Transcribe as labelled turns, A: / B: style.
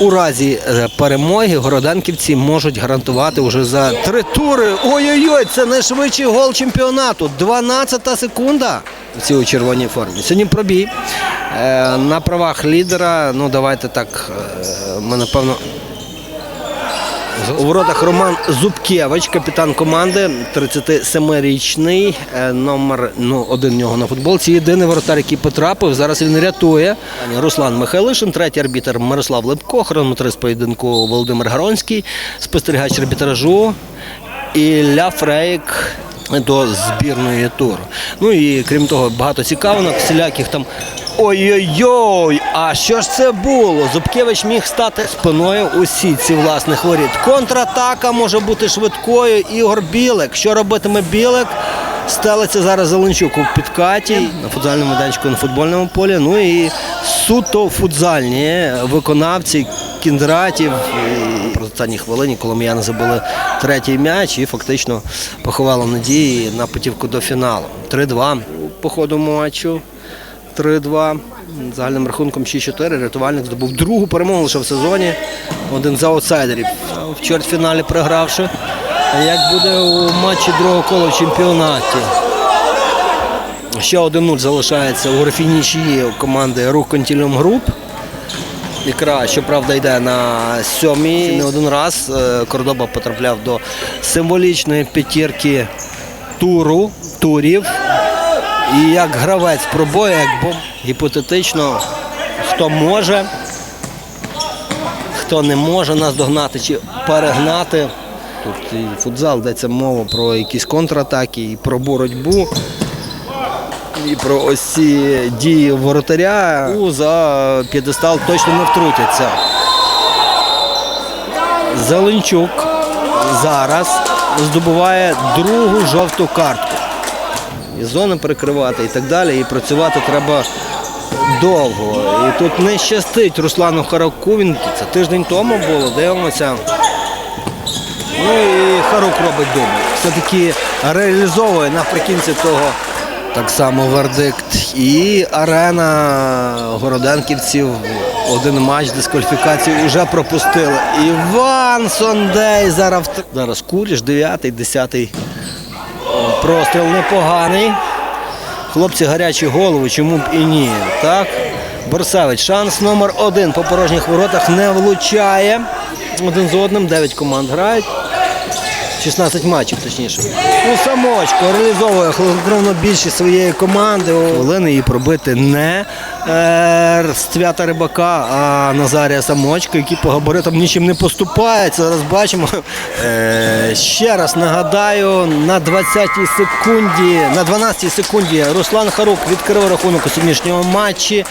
A: у разі е, перемоги городенківці можуть гарантувати вже за три тури. Ой-ой-ой, це найшвидший гол чемпіонату. 12 секунда в цій червоній формі. Сьогодні пробій. Е, на правах лідера. Ну, давайте так. е, Ми напевно. У воротах Роман Зубкевич, капітан команди, 37-річний, е, номер ну, один нього на футболці. Єдиний воротар, який потрапив. Зараз він рятує. Руслан Михайлишин, третій арбітр Мирослав Липко, хронометрист поєдинку Володимир Гаронський, спостерігач арбітражу Ілля Фрейк до збірної туру. Ну і крім того, багато цікавинок, всіляких там. Ой-ой-ой! А що ж це було? Зубкевич міг стати спиною у сітці власних воріт. Контратака може бути швидкою. Ігор Білик. Що робитиме Білик? Стелиться зараз Зеленчук у підкаті на футзальному майданчику на футбольному полі. Ну і суто футзальні виконавці Кіндратів. Про останній хвилині колом'яни забили третій м'яч і фактично поховали надії на путівку до фіналу. 3-2 по ходу матчу. 3-2. Загальним рахунком 6-4. Рятувальник здобув другу перемогу лише в сезоні. Один з аутсайдерів. В чвертьфіналі програвши. Як буде у матчі другого кола в чемпіонаті? Ще 1-0 залишається у графі нічиї у команди Рух Контільом Груп. Ікра, щоправда, йде на сьомій. Не один раз е, Кордоба потрапляв до символічної п'ятірки туру, турів. І як гравець пробою, як бом... гіпотетично, хто може, хто не може нас догнати чи перегнати. Тут і футзал йдеться мова про якісь контратаки, і про боротьбу, і про ось ці дії воротаря. За п'єдестал точно не втрутяться. Зеленчук зараз здобуває другу жовту картку і зони перекривати і так далі. І працювати треба довго. І тут не щастить Руслану Хараку. Він це тиждень тому було. Дивимося. Ну і Харук робить дубль. Все-таки реалізовує наприкінці того так само вердикт. І арена Городенківців. Один матч дискваліфікацію вже пропустили. Іван Сондей зараз зараз Куріш, 9-й, 10-й Простріл непоганий. Хлопці гарячі голови, чому б і ні. Так. Борсавич, шанс номер один по порожніх воротах не влучає. Один з одним, 9 команд грають. 16 матчів, точніше. Ну, самочко реалізовує хладнокровно більшість своєї команди. Хвилини її пробити не Свята Рибака, Назарія Самочка, який по габаритам нічим не поступається. Зараз бачимо. Е, ще раз нагадаю, на 20-й секунді, на 12-й секунді Руслан Харук відкрив рахунок у сьогоднішньому матчі.